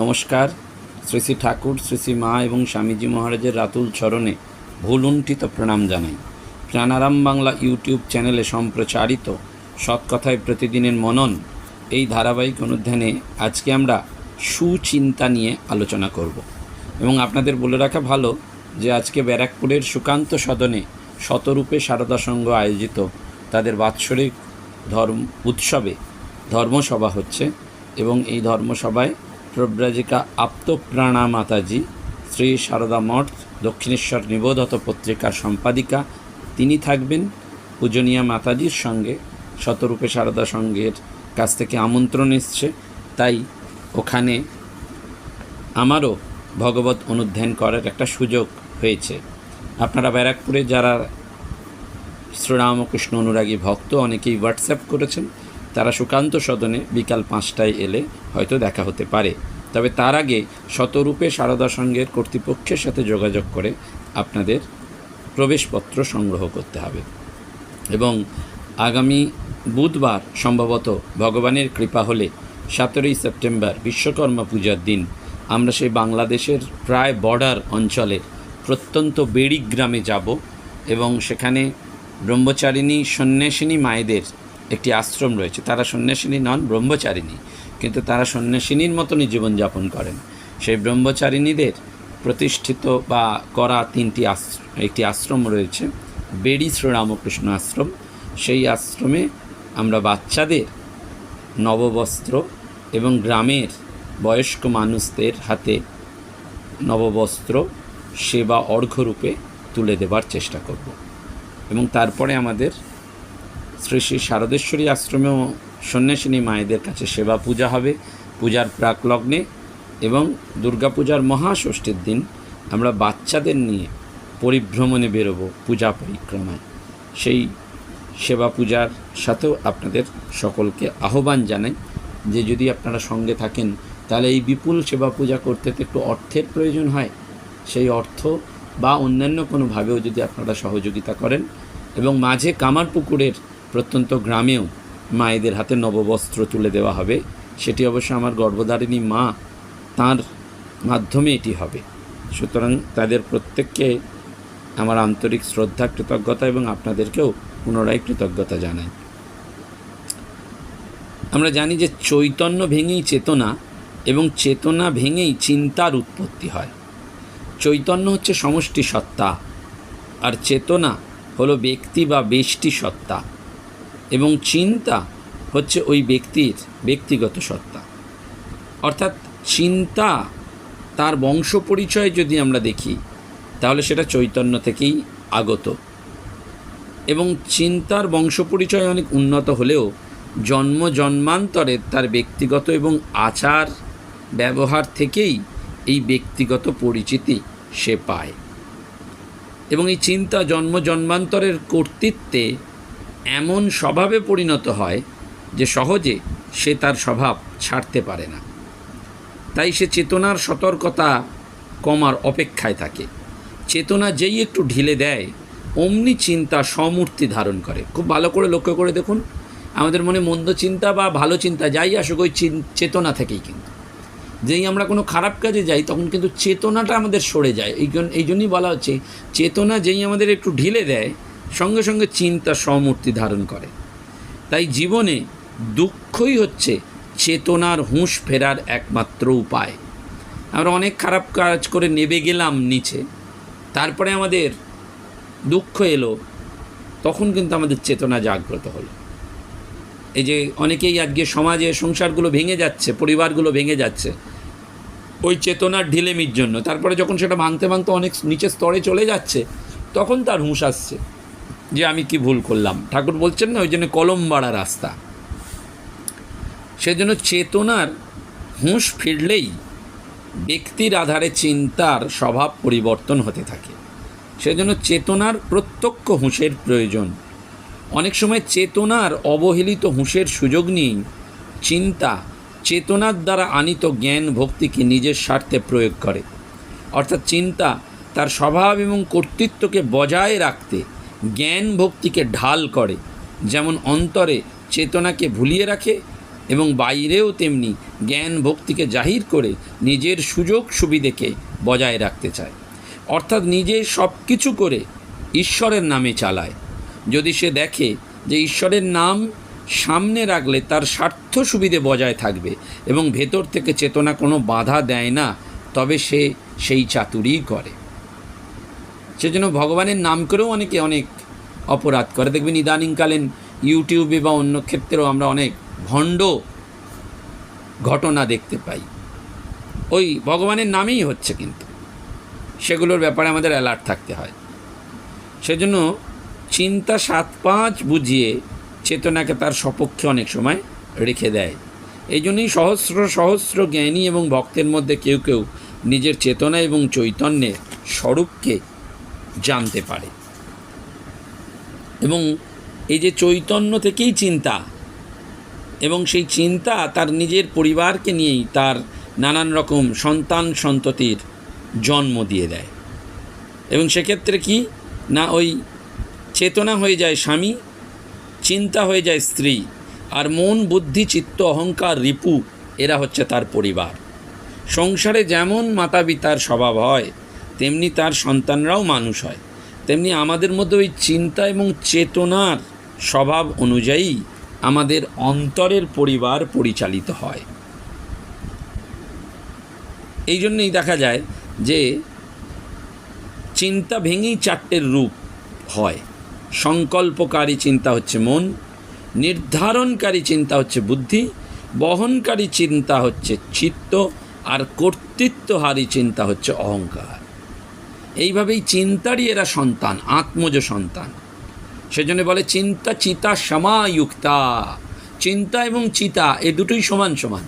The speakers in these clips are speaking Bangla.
নমস্কার। শ্রী শ্রী ঠাকুর, শ্রী শ্রী মা এবং স্বামীজি মহারাজের রাতুল চরণে ভুলুণ্ঠিত প্রণাম জানাই। প্রাণারাম বাংলা ইউটিউব চ্যানেলে সম্প্রচারিত সৎকথায় প্রতিদিনের মনন এই ধারাবাহিক অনুধ্যানে আজকে আমরা সুচিন্তা নিয়ে আলোচনা করব। এবং আপনাদের বলে রাখা ভালো যে আজকে ব্যারাকপুরের সুকান্ত সদনে শতরূপে সারদা সংঘ আয়োজিত তাদের বাৎসরিক ধর্ম উৎসবে ধর্মসভা হচ্ছে এবং এই ধর্মসভায় প্রব্রাজিকা আপ্তপ্রাণা মাতাজি, শ্রী সারদা মঠ, দক্ষিণেশ্বর নিবোধত পত্রিকার সম্পাদিকা, তিনি থাকবেন পূজনীয়া মাতাজির সঙ্গে। শতরূপে সারদা সংঘের কাছ থেকে আমন্ত্রণ এসছে। তাই ওখানে আমারও ভগবত অনুধ্যান করার একটা সুযোগ হয়েছে। আপনারা ব্যারাকপুরে যারা শ্রীরামকৃষ্ণ অনুরাগী ভক্ত, অনেকেই হোয়াটসঅ্যাপ করেছেন। তারা সুকান্ত সদনে বিকাল পাঁচটায় এলে হয়তো দেখা হতে পারে। তবে তার আগে শতরূপে সারদা সংঘের কর্তৃপক্ষের সাথে যোগাযোগ করে আপনাদের প্রবেশপত্র সংগ্রহ করতে হবে। এবং আগামী বুধবার সম্ভবত ভগবানের কৃপা হলে সতেরোই সেপ্টেম্বর বিশ্বকর্মা পূজার দিন আমরা সেই বাংলাদেশের প্রায় বর্ডার অঞ্চলে প্রত্যন্ত বেড়ি গ্রামে যাব এবং সেখানে ব্রহ্মচারিণী, সন্ন্যাসিনী মায়েদের একটি আশ্রম রয়েছে। তারা সন্ন্যাসিনী নন, ব্রহ্মচারিণী। কিন্তু তারা সন্ন্যাসিনীর মতনই জীবনযাপন করেন। সেই ব্রহ্মচারিণীদের প্রতিষ্ঠিত বা করা তিনটি আশ্রম একটি আশ্রম রয়েছে, বেড়ি শ্রীরামকৃষ্ণ আশ্রম। সেই আশ্রমে আমরা বাচ্চাদের নববস্ত্র এবং গ্রামের বয়স্ক মানুষদের হাতে নববস্ত্র, সেবা অর্ঘ্যরূপে তুলে দেবার চেষ্টা করব। এবং তারপরে আমাদের শ্রী শ্রী শারদেশ্বরী আশ্রমেও সন্ন্যাসিনী মায়েদের কাছে সেবা পূজা হবে, পূজার প্রাকলগ্নে এবং দুর্গাপূজার মহাষষ্ঠীর দিন আমরা বাচ্চাদের নিয়ে পরিভ্রমণে বেরোবো পূজা পরিক্রমায়। সেই সেবা পূজার সাথেও আপনাদের সকলকে আহ্বান জানাই যে যদি আপনারা সঙ্গে থাকেন, তাহলে এই বিপুল সেবা পূজা করতে তো একটু অর্থের প্রয়োজন হয়। সেই অর্থ বা অন্যান্য কোনোভাবেও যদি আপনারা সহযোগিতা করেন এবং মাঝে কামারপুকুরের প্রত্যন্ত গ্রামেও মায়েদের হাতে নববস্ত্র তুলে দেওয়া হবে। সেটি অবশ্য আমার গর্ভধারিণী মা তার মাধ্যমে এটি হবে। সুতরাং তাদের প্রত্যেককে আমার আন্তরিক শ্রদ্ধা, কৃতজ্ঞতা এবং আপনাদেরকেও পুনরায় কৃতজ্ঞতা জানাই। আমরা জানি যে চৈতন্য ভেঙেই চেতনা এবং চেতনা ভেঙেই চিন্তার উৎপত্তি হয়। চৈতন্য হচ্ছে সমষ্টি সত্তা আর চেতনা হলো ব্যক্তি বা বেষ্টি সত্তা এবং চিন্তা হচ্ছে ওই ব্যক্তির ব্যক্তিগত সত্তা। অর্থাৎ চিন্তা তার বংশ পরিচয় যদি আমরা দেখি, তাহলে সেটা চৈতন্য থেকেই আগত। এবং চিন্তার বংশ পরিচয় অনেক উন্নত হলেও জন্ম জন্মান্তরে তার ব্যক্তিগত এবং আচার ব্যবহার থেকেই এই ব্যক্তিগত পরিচিতি সে পায়। এবং এই চিন্তা জন্ম জন্মান্তরের কর্তৃত্বে এমন স্বভাবে পরিণত হয় যে সহজে সে তার স্বভাব ছাড়তে পারে না। তাই সে চেতনার সতর্কতা কমার অপেক্ষায় থাকে। চেতনা যেই একটু ঢিলে দেয়, অমনি চিন্তা সমূর্তি ধারণ করে। খুব ভালো করে লক্ষ্য করে দেখুন, আমাদের মনে মন্দ চিন্তা বা ভালো চিন্তা যাই আসুক, ওই চেতনা থেকেই কিন্তু। যেই আমরা কোনো খারাপ কাজে যাই, তখন কিন্তু চেতনাটা আমাদের সরে যায়। এই জন্য এই জন্যই বলা হচ্ছে, চেতনা যেই আমাদের একটু ঢিলে দেয় সঙ্গে সঙ্গে চিন্তা সমূর্তি ধারণ করে। তাই জীবনে দুঃখই হচ্ছে চেতনার হুঁশ ফেরার একমাত্র উপায়। আমরা অনেক খারাপ কাজ করে নেবে গেলাম নিচে, তারপরে আমাদের দুঃখ এলো, তখন কিন্তু আমাদের চেতনা জাগ্রত হলো। এই যে অনেকেই আজকে সমাজে সংসারগুলো ভেঙে যাচ্ছে, পরিবারগুলো ভেঙে যাচ্ছে, ওই চেতনার ঢিলেমির জন্য, তারপরে যখন সেটা ভাঙতে ভাঙতে অনেক নিচের স্তরে চলে যাচ্ছে, তখন তার হুঁশ আসছে। যে আমি কি ভুল করলাম। ঠাকুর বলছেন না, ওই জন্য কলম বাড়া রাস্তা। সেজন্য চেতনার হুঁশ ফিরলেই ব্যক্তির আধারে চিন্তার স্বভাব পরিবর্তন হতে থাকে। সেজন্য চেতনার প্রত্যক্ষ হুঁশের প্রয়োজন। অনেক সময় চেতনার অবহেলিত হুঁশের সুযোগ নিয়েই চিন্তা চেতনার দ্বারা আনিত জ্ঞান ভক্তিকে নিজের স্বার্থে প্রয়োগ করে। অর্থাৎ চিন্তা তার স্বভাব এবং কর্তৃত্বকে বজায় রাখতে জ্ঞান ভক্তিকে ঢাল করে, যেমন অন্তরে চেতনাকে ভুলিয়ে রাখে এবং বাইরেও তেমনি জ্ঞান ভক্তিকে জাহির করে নিজের সুযোগ সুবিধেকে বজায় রাখতে চায়। অর্থাৎ নিজে সব কিছু করে ঈশ্বরের নামে চালায়। যদি সে দেখে যে ঈশ্বরের নাম সামনে রাখলে তার স্বার্থ সুবিধে বজায় থাকবে এবং ভেতর থেকে চেতনা কোনো বাধা দেয় না, তবে সে সেই চাতুরিই করে। সেজন্য ভগবানের নাম করেও অনেকে অনেক অপরাধ করে। দেখবেন ইদানিংকালীন ইউটিউবে বা অন্য ক্ষেত্রেও আমরা অনেক ভণ্ড ঘটনা দেখতে পাই। ওই ভগবানের নামেই হচ্ছে কিন্তু। সেগুলোর ব্যাপারে আমাদের অ্যালার্ট থাকতে হয়। সেজন্য চিন্তা সাত পাঁচ বুঝিয়ে চেতনাকে তার সপক্ষে অনেক সময় রেখে দেয়। এই জন্যই সহস্র সহস্র জ্ঞানী এবং ভক্তের মধ্যে কেউ কেউ নিজের চেতনা এবং চৈতন্যের স্বরূপকে জানতে পারে। এবং এই যে চৈতন্য থেকেই চিন্তা, এবং সেই চিন্তা তার নিজের পরিবারকে নিয়েই তার নানান রকম সন্তান সন্ততির জন্ম দিয়ে দেয়। এবং সেক্ষেত্রে কি? না, ওই চেতনা হয়ে যায় স্বামী, চিন্তা হয়ে যায় স্ত্রী, আর মন, বুদ্ধি, চিত্ত, অহংকার, রিপু, এরা হচ্ছে তার পরিবার। সংসারে যেমন মাতা পিতার স্বভাব হয় তেমনি তার সন্তানরাও মানুষ হয়। তেমনি আমাদের মধ্যে ওই চিন্তা এবং চেতনার স্বভাব অনুযায়ী আমাদের অন্তরের পরিবার পরিচালিত হয়। এই জন্যই দেখা যায় যে চিন্তা ভেঙেই চারটের রূপ হয়। সংকল্পকারী চিন্তা হচ্ছে মন, নির্ধারণকারী চিন্তা হচ্ছে বুদ্ধি, বহনকারী চিন্তা হচ্ছে চিত্ত, আর কর্তৃত্বহারী চিন্তা হচ্ছে অহংকার। এইভাবেই চিন্তারই এরা সন্তান, আত্মজ সন্তান। সেজন্য বলে, চিন্তা, চিতা সমায়ুক্তা চিন্তা এবং চিতা, এ দুটোই সমান সমান।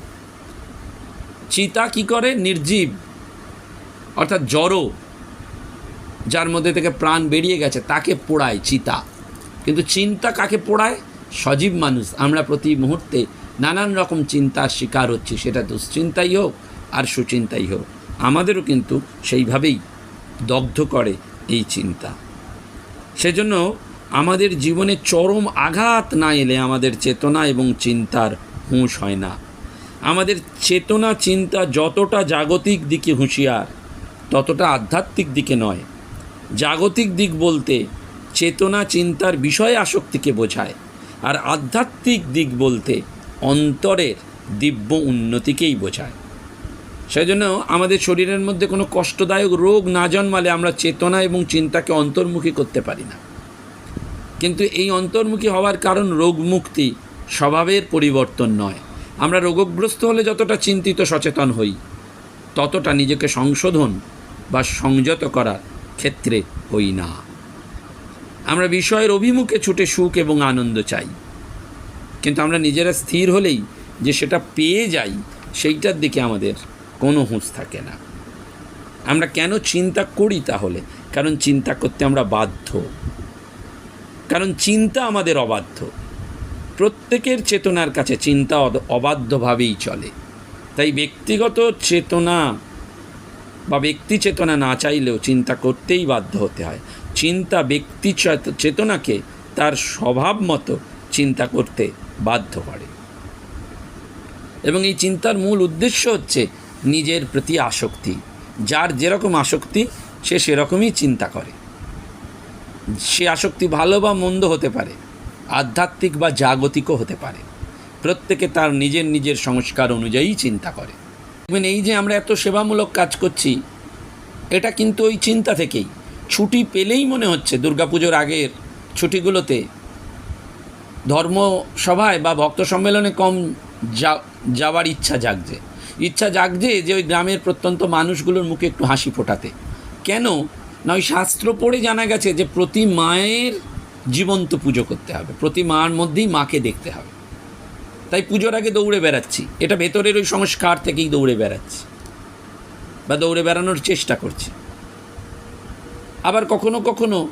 চিতা কি করে? নির্জীব, অর্থাৎ জড়ো, যার মধ্যে থেকে প্রাণ বেরিয়ে গেছে, তাকে পোড়ায় চিতা। কিন্তু চিন্তা কাকে পোড়ায়? সজীব মানুষ। আমরা প্রতি মুহূর্তে নানান রকম চিন্তার শিকার হচ্ছি, সেটা দুশ্চিন্তাই হোক আর সুচিন্তাই হোক। আমাদেরও কিন্তু সেইভাবেই দগ্ধ করে এই চিন্তা। সেজন্য আমাদের জীবনে চরম আঘাত না এলে আমাদের চেতনা এবং চিন্তার হুঁশ হয় না। আমাদের চেতনা চিন্তা যতটা জাগতিক দিকে হুঁশিয়ার, ততটা আধ্যাত্মিক দিকে নয়। জাগতিক দিক বলতে চেতনা চিন্তার বিষয় আসক্তিকে বোঝায়, আর আধ্যাত্মিক দিক বলতে অন্তরের দিব্য উন্নতিকেই বোঝায়। সেজন্য আমাদের শরীরের মধ্যে কোনো কষ্টদায়ক রোগ না জন্মালে আমরা চেতনা এবং চিন্তাকে অন্তর্মুখী করতে পারি না। কিন্তু এই অন্তর্মুখী হওয়ার কারণ রোগমুক্তি, স্বভাবের পরিবর্তন নয়। আমরা রোগগ্রস্ত হলে যতটা চিন্তিত, সচেতন হই, ততটা নিজেকে সংশোধন বা সংযত করার ক্ষেত্রে হই না। আমরা বিষয়ের অভিমুখে ছুটে সুখ এবং আনন্দ চাই। কিন্তু আমরা নিজেরা স্থির হলেই যে সেটা পেয়ে যাই, সেইটার দিকে আমাদের কোনো হুঁশ থাকে না। আমরা কেন চিন্তা করি তাহলে? কারণ চিন্তা করতে আমরা বাধ্য। কারণ চিন্তা আমাদের অবাধ্য। প্রত্যেকের চেতনার কাছে চিন্তা অবাধ্যভাবেই চলে। তাই ব্যক্তিগত চেতনা বা ব্যক্তি চেতনা না চাইলেও চিন্তা করতেই বাধ্য হতে হয়। চিন্তা ব্যক্তি চেতনাকে তার স্বভাব মতো চিন্তা করতে বাধ্য করে। এবং এই চিন্তার মূল উদ্দেশ্য হচ্ছে নিজের প্রতি আসক্তি। যার যেরকম আসক্তি, সে সেরকমই চিন্তা করে। সে আসক্তি ভালো বা মন্দ হতে পারে, আধ্যাত্মিক বা জাগতিকও হতে পারে। প্রত্যেকে তার নিজের নিজের সংস্কার অনুযায়ী চিন্তা করে। দেখবেন এই যে আমরা এত সেবামূলক কাজ করছি, এটা কিন্তু ওই চিন্তা থেকেই। ছুটি পেলেই মনে হচ্ছে দুর্গাপুজোর আগের ছুটিগুলোতে ধর্মসভায় বা ভক্ত সম্মেলনে কম যাওয়ার ইচ্ছা জাগছে। ইচ্ছা জাগছে যে ওই গ্রামের প্রত্যন্ত মানুষগুলোর মুখে একটু হাসি ফোটাতে। কেন? না, ওই শাস্ত্র পড়ে জানা গেছে যে প্রতি মায়ের জীবন্ত পুজো করতে হবে। প্রতি মার মধ্যেই মাকে দেখতে হবে। তাই পুজোর আগে দৌড়ে বেড়াচ্ছি। এটা ভেতরের ওই সংস্কার থেকেই দৌড়ে বেড়াচ্ছি বা দৌড়ে বেড়ানোর চেষ্টা করছি। আবার কখনো কখনো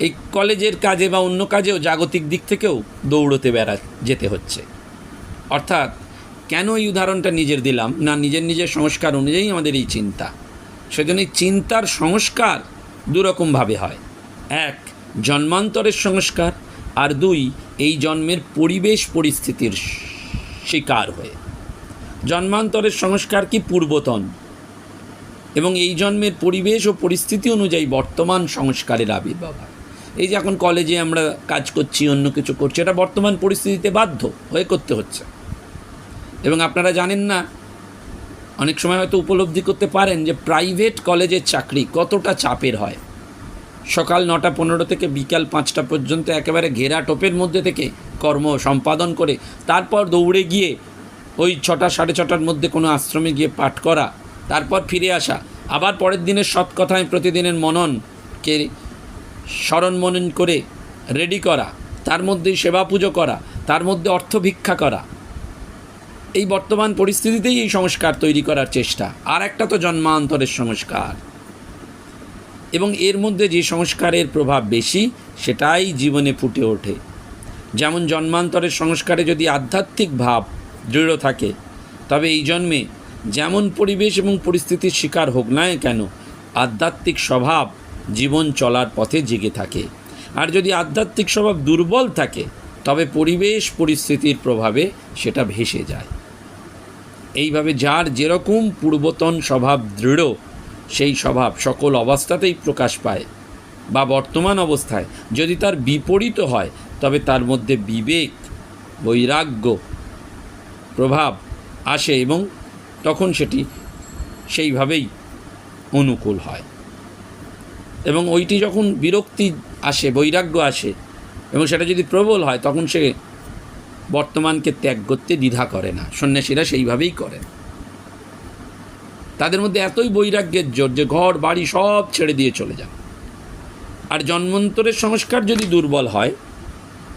এই কলেজের কাজে বা অন্য কাজেও জাগতিক দিক থেকেও দৌড়তে বেড়া যেতে হচ্ছে। অর্থাৎ কেন এই উদাহরণটা নিজের দিলাম? না, নিজের নিজের সংস্কার অনুযায়ী আমাদের এই চিন্তা। সেজন্য চিন্তার সংস্কার দুরকমভাবে হয়। এক, জন্মান্তরের সংস্কার। আর দুই, এই জন্মের পরিবেশ পরিস্থিতির শিকার হয়ে। জন্মান্তরের সংস্কার কি পূর্বতন? এবং এই জন্মের পরিবেশ ও পরিস্থিতি অনুযায়ী বর্তমান সংস্কারের আবির্ভাব এই যে এখন কলেজে আমরা কাজ করছি, অন্য কিছু করছি, এটা বর্তমান পরিস্থিতিতে বাধ্য হয়ে করতে হচ্ছে। এবং আপনারা জানেন না, অনেক সময় হয়তো উপলব্ধি করতে পারেন যে প্রাইভেট কলেজের চাকরি কতটা চাপের হয়। সকাল নটা পনেরো থেকে বিকাল পাঁচটা পর্যন্ত একেবারে ঘেরা টোপের মধ্যে থেকে কর্ম সম্পাদন করে, তারপর দৌড়ে গিয়ে ওই ছটা সাড়ে ছটার মধ্যে কোনো আশ্রমে গিয়ে পাঠ করা, তারপর ফিরে আসা। আবার পরের দিনের সৎ কথায় প্রতিদিনের মননকে স্মরণ মনন করে রেডি করা, তার মধ্যে সেবা পুজো করা, তার মধ্যে অর্থ ভিক্ষা করা। এই বর্তমান পরিস্থিতিতেই এই সংস্কার তৈরি করার চেষ্টা। আর একটা তো জন্মান্তরের সংস্কার। এবং এর মধ্যে যে সংস্কারের প্রভাব বেশি, সেটাই জীবনে ফুটে ওঠে। যেমন জন্মান্তরের সংস্কারে যদি আধ্যাত্মিক ভাব দৃঢ় থাকে, তবে এই জন্মে যেমন পরিবেশ এবং পরিস্থিতির শিকার হোক না কেন, আধ্যাত্মিক স্বভাব জীবন চলার পথে জেগে থাকে। আর যদি আধ্যাত্মিক স্বভাব দুর্বল থাকে তবে পরিবেশ পরিস্থিতির প্রভাবে সেটা ভেসে যায়। এইভাবে যার যেরকম পূর্বতন স্বভাব দৃঢ়, সেই স্বভাব সকল অবস্থাতেই প্রকাশ পায় বা বর্তমান অবস্থায়। যদি তার বিপরীত হয়, তবে তার মধ্যে বিবেক, বৈরাগ্য প্রভাব আসে এবং তখন সেটি সেইভাবেই অনুকূল হয়। এবং ওইটি যখন বিরক্তি আসে, বৈরাগ্য আসে এবং সেটা যদি প্রবল হয়, তখন সে বর্তমানকে ত্যাগ করতে দ্বিধা করে না। সন্ন্যাসীরা সেইভাবেই করেন। তাদের মধ্যে এতই বৈরাগ্যের জোর যে ঘর, বাড়ি সব ছেড়ে দিয়ে চলে যান। আর জন্মন্তরের সংস্কার যদি দুর্বল হয়,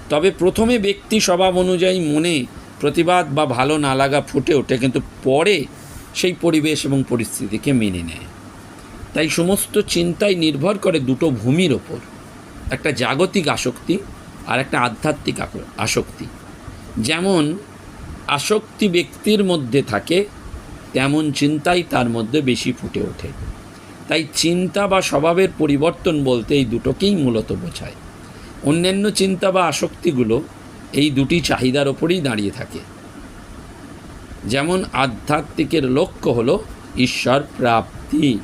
তবে প্রথমে ব্যক্তি স্বভাব অনুযায়ী মনে প্রতিবাদ বা ভালো না লাগা ফুটে ওঠে, কিন্তু পরে সেই পরিবেশ এবং পরিস্থিতিকে মেনে নেয়। তাই সমস্ত চিন্তাই নির্ভর করে দুটো ভূমির ওপর। একটা জাগতিক আসক্তি আর একটা আধ্যাত্মিক আসক্তি। যেমন আসক্তি ব্যক্তির মধ্যে থাকে, তেমন চিন্তাই তার মধ্যে বেশি ফুটে ওঠে। তাই চিন্তা বা স্বভাবের পরিবর্তন বলতে এই দুটোকেই মূলত বোঝায়। অন্যান্য চিন্তা বা আসক্তিগুলো এই দুটি চাহিদার ওপরেই দাঁড়িয়ে থাকে। যেমন আধ্যাত্মিকের লক্ষ্য হলো ঈশ্বর প্রাপ্তি।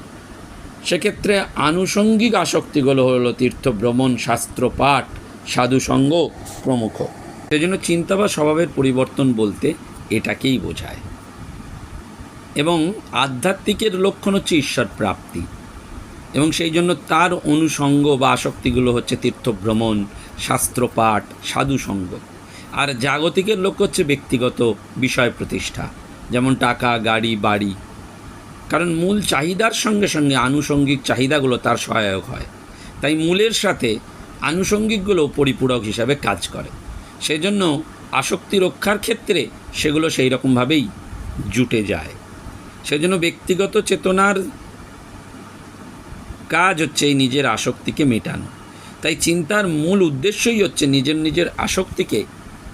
সেক্ষেত্রে আনুষঙ্গিক আসক্তিগুলো হলো তীর্থভ্রমণ, শাস্ত্রপাঠ সাধুসঙ্গ প্রমুখ। সেজন্য চিন্তা বা স্বভাবের পরিবর্তন বলতে এটাকেই বোঝায়। এবং আধ্যাত্মিকের লক্ষণ হচ্ছে ঈশ্বর প্রাপ্তি। এবং সেই জন্য তার অনুষঙ্গ বা আসক্তিগুলো হচ্ছে তীর্থভ্রমণ, শাস্ত্রপাঠ, সাধুসঙ্গ। আর জাগতিকের লক্ষ্য হচ্ছে ব্যক্তিগত বিষয় প্রতিষ্ঠা, যেমন টাকা, গাড়ি, বাড়ি। কারণ মূল চাহিদার সঙ্গে সঙ্গে আনুষঙ্গিক চাহিদাগুলো তার সহায়ক হয়। তাই মূলের সাথে আনুষঙ্গিকগুলো পরিপূরক হিসাবে কাজ করে। সেজন্য আসক্তি রক্ষার ক্ষেত্রে সেগুলো সেই রকমভাবেই জুটে যায়। সেজন্য ব্যক্তিগত চেতনার কাজ হচ্ছে এই নিজের আসক্তিকে মেটানো। তাই চিন্তার মূল উদ্দেশ্যই হচ্ছে নিজের নিজের আসক্তিকে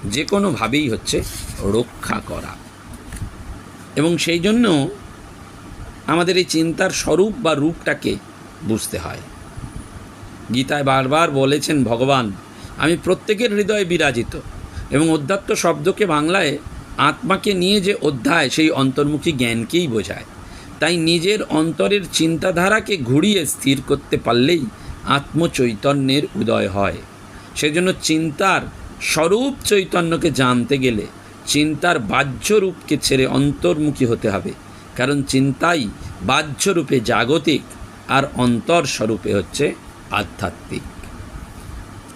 যে কোনোভাবেই হচ্ছে রক্ষা করা। এবং সেই জন্য আমাদের এই চিন্তার স্বরূপ বা রূপটাকে বুঝতে হয়। গীতায় বারবার বলেছেন, ভগবান, আমি প্রত্যেকের হৃদয়ে বিরাজিত এবং অধ্যাত্ম শব্দকে বাংলায় আত্মাকে নিয়ে যে অধ্যায়, সেই অন্তর্মুখী জ্ঞানকেই বোঝায়। তাই নিজের অন্তরের চিন্তাধারাকে ঘুরিয়ে স্থির করতে পারলেই আত্মচৈতন্যের উদয় হয়। সেজন্য চিন্তার স্বরূপ চৈতন্যকে জানতে গেলে চিন্তার বাহ্য রূপকে ছেড়ে অন্তর্মুখী হতে হবে। কারণ চিন্তাই বাহ্যরূপে জাগতিক আর অন্তর স্বরূপে হচ্ছে আধ্যাত্মিক।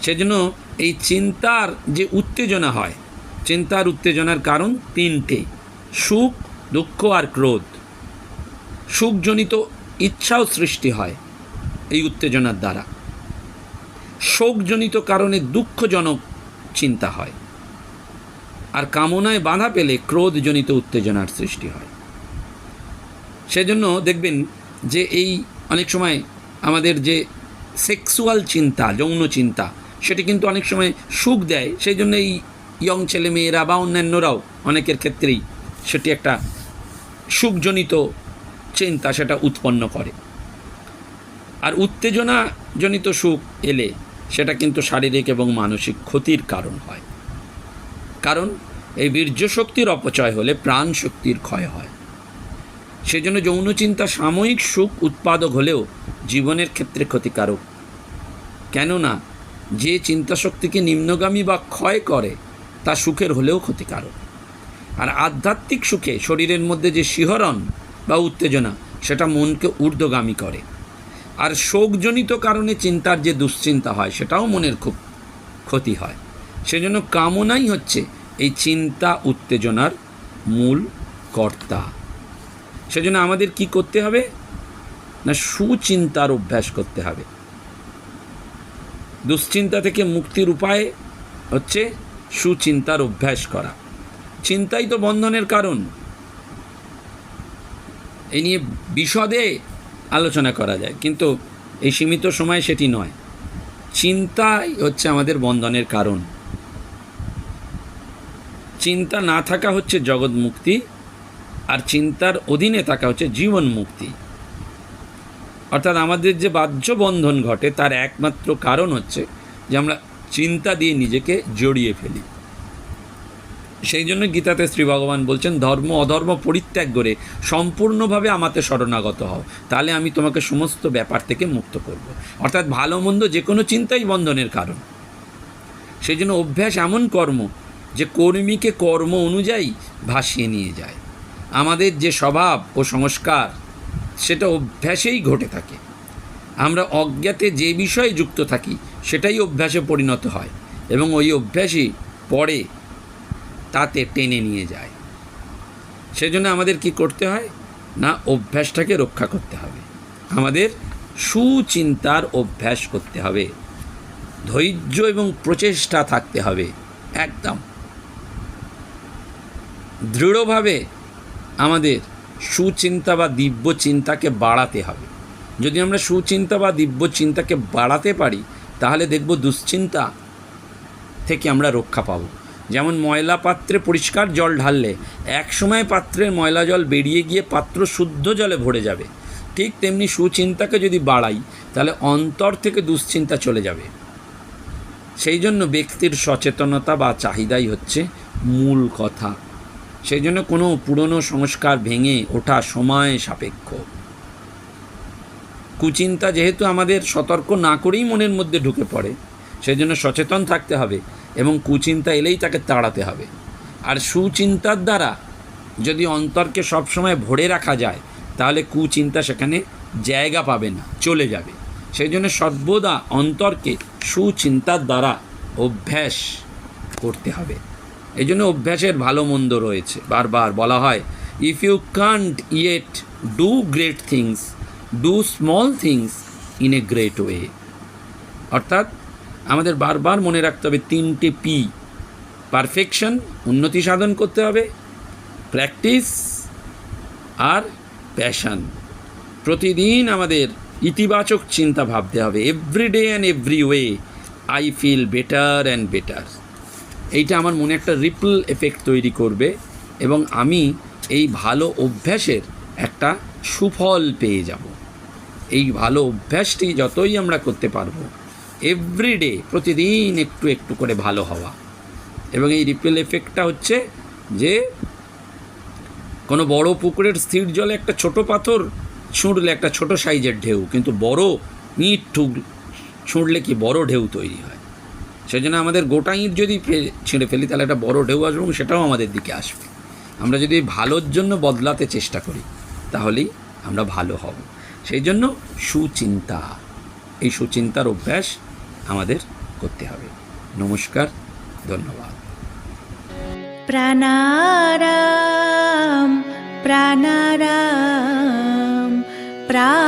সেজন্য এই চিন্তার যে উত্তেজনা হয়, চিন্তার উত্তেজনার কারণ তিনটে, সুখ, দুঃখ আর ক্রোধ। সুখজনিত ইচ্ছাও সৃষ্টি হয় এই উত্তেজনার দ্বারা। শোকজনিত কারণে দুঃখজনক চিন্তা হয়। আর কামনায় বাধা পেলে ক্রোধজনিত উত্তেজনার সৃষ্টি হয়। সেজন্য দেখবেন যে এই অনেক সময় আমাদের যে সেক্সুয়াল চিন্তা, যৌন চিন্তা, সেটি কিন্তু অনেক সময় সুখ দেয়। সেই জন্য এই ইয়ং ছেলে মেয়েরা বা অন্যান্যরাও অনেকের ক্ষেত্রেই সেটি একটা সুখজনিত চিন্তা সেটা উৎপন্ন করে। আর উত্তেজনাজনিত সুখ এলে সেটা কিন্তু শারীরিক এবং মানসিক ক্ষতির কারণ হয়। কারণ এই বীর্যশক্তির অপচয় হলে প্রাণ শক্তির ক্ষয় হয়। সেজন্য যৌন চিন্তা সাময়িক সুখ উৎপাদক হলেও জীবনের ক্ষেত্রে ক্ষতিকারক। কেননা, যে চিন্তা শক্তিকে নিম্নগামী বা ক্ষয় করে, তা সুখের হলেও ক্ষতিকারক। আর আধ্যাত্মিক সুখে শরীরের মধ্যে যে শিহরণ বা উত্তেজনা, সেটা মনকে ঊর্ধ্বগামী করে। আর শোকজনিত কারণে চিন্তার যে দুশ্চিন্তা হয়, সেটাও মনের খুব ক্ষতি হয়। সেজন্য কামনাই হচ্ছে এই চিন্তা উত্তেজনার মূল কর্তা। সেজন্য আমাদের কি করতে হবে? না, সুচিন্তার অভ্যাস করতে হবে। দুশ্চিন্তা থেকে মুক্তির উপায় হচ্ছে সুচিন্তার অভ্যাস করা। চিন্তাই তো বন্ধনের কারণ। এই নিয়ে বিশদে আলোচনা করা যায়, কিন্তু এই সীমিত সময় সেটি নয়। চিন্তাই হচ্ছে আমাদের বন্ধনের কারণ। চিন্তা না থাকা হচ্ছে জগৎ মুক্তি আর চিন্তার অধীনে থাকা হচ্ছে জীবন মুক্তি। অর্থাৎ আমাদের যে বাহ্য বন্ধন ঘটে, তার একমাত্র কারণ হচ্ছে যে আমরা চিন্তা দিয়ে নিজেকে জড়িয়ে ফেলি। সেই জন্য গীতাতে শ্রী ভগবান বলছেন, ধর্ম, অধর্ম পরিত্যাগ করে সম্পূর্ণভাবে আমাতে শরণাগত হও। তাহলে আমি তোমাকে সমস্ত ব্যাপার থেকে মুক্ত করব। অর্থাৎ ভালো মন্দ যে কোনো চিন্তাই বন্ধনের কারণ। সেই জন্য অভ্যাস এমন কর্ম যে কর্মীকে কর্ম অনুযায়ী ভাসিয়ে নিয়ে যায়। আমাদের যে স্বভাব ও সংস্কার, সেটা অভ্যাসেই ঘটে থাকে। আমরা অজ্ঞাতে যে বিষয়ে যুক্ত থাকি, সেটাই অভ্যাসে পরিণত হয় এবং ওই অভ্যাসই পরে তাতে টেনে নিয়ে যায়। সেজন্য আমাদের কি করতে হয়? না, অভ্যাসটাকে রক্ষা করতে হবে। আমাদের সুচিন্তার অভ্যাস করতে হবে। ধৈর্য এবং প্রচেষ্টা থাকতে হবে, একদম। দৃঢ়ভাবে আমাদের সুচিন্তা বা দিব্য চিন্তাকে বাড়াতে হবে। যদি আমরা সুচিন্তা বা দিব্য চিন্তাকে বাড়াতে পারি, তাহলে দেখব দুশ্চিন্তা থেকে আমরা রক্ষা পাবো। যেমন ময়লা পাত্রে পরিষ্কার জল ঢাললে এক সময় পাত্রের ময়লা জল বেরিয়ে গিয়ে পাত্র শুদ্ধ জলে ভরে যাবে। ঠিক তেমনি সুচিন্তাকে যদি বাড়াই, তাহলে অন্তর থেকে দুশ্চিন্তা চলে যাবে। সেই জন্য ব্যক্তির সচেতনতা বা চাহিদাই হচ্ছে মূল কথা। সেই জন্য কোনো পুরনো সংস্কার ভেঙে ওঠা সময় সাপেক্ষ। কুচিন্তা যেহেতু আমাদের সতর্ক না করেই মনের মধ্যে ঢুকে পড়ে, সেই জন্য সচেতন থাকতে হবে এবং কুচিন্তা এলেই তাকে তাড়াতে হবে। আর সুচিন্তার দ্বারা যদি অন্তরকে সবসময় ভরে রাখা যায়, তাহলে কুচিন্তা সেখানে জায়গা পাবে না, চলে যাবে। সেই জন্য সর্বদা অন্তরকে সুচিন্তার দ্বারা অভ্যাস করতে হবে। এই জন্য অভ্যাসের ভালো মন্দ রয়েছে। বারবার বলা হয় if you can't yet do great things do small things in a great way অর্থাৎ, আমাদের বারবার মনে রাখতে হবে তিনটে পি পারফেকশন উন্নতি সাধন করতে হবে প্র্যাকটিস আর প্যাশন প্রতিদিন আমাদের ইতিবাচক চিন্তা ভাবতে হবে। Every day and every way I feel better and better এইটা আমার মনে একটা রিপল এফেক্ট তৈরি করবে এবং আমি এই ভালো অভ্যাসের একটা সুফল পেয়ে যাব। এই ভালো অভ্যাসটি যতই আমরা করতে পারব এভরিডে প্রতিদিন একটু একটু করে ভালো হওয়া। এবং এই রিপেল এফেক্টটা হচ্ছে যে, কোনো বড় পুকুরের স্থির জলে একটা ছোট পাথর ছুঁড়লে একটা ছোট সাইজের ঢেউ, কিন্তু বড় ইঁট ঠুক ছুঁড়লে কি বড় ঢেউ তৈরি হয়? সেই জন্য আমাদের গোটা ইঁট যদি ছিঁড়ে ফেলি, তাহলে একটা বড় ঢেউ আসবে এবং সেটাও আমাদের দিকে আসবে। আমরা যদি ভালোর জন্য বদলাতে চেষ্টা করি, তাহলেই আমরা ভালো হব। সেই জন্য সুচিন্তা, এই সুচিন্তার অভ্যাস আমাদের করতে হবে। নমস্কার, ধন্যবাদ। প্রাণারাম প্রাণারাম প্রা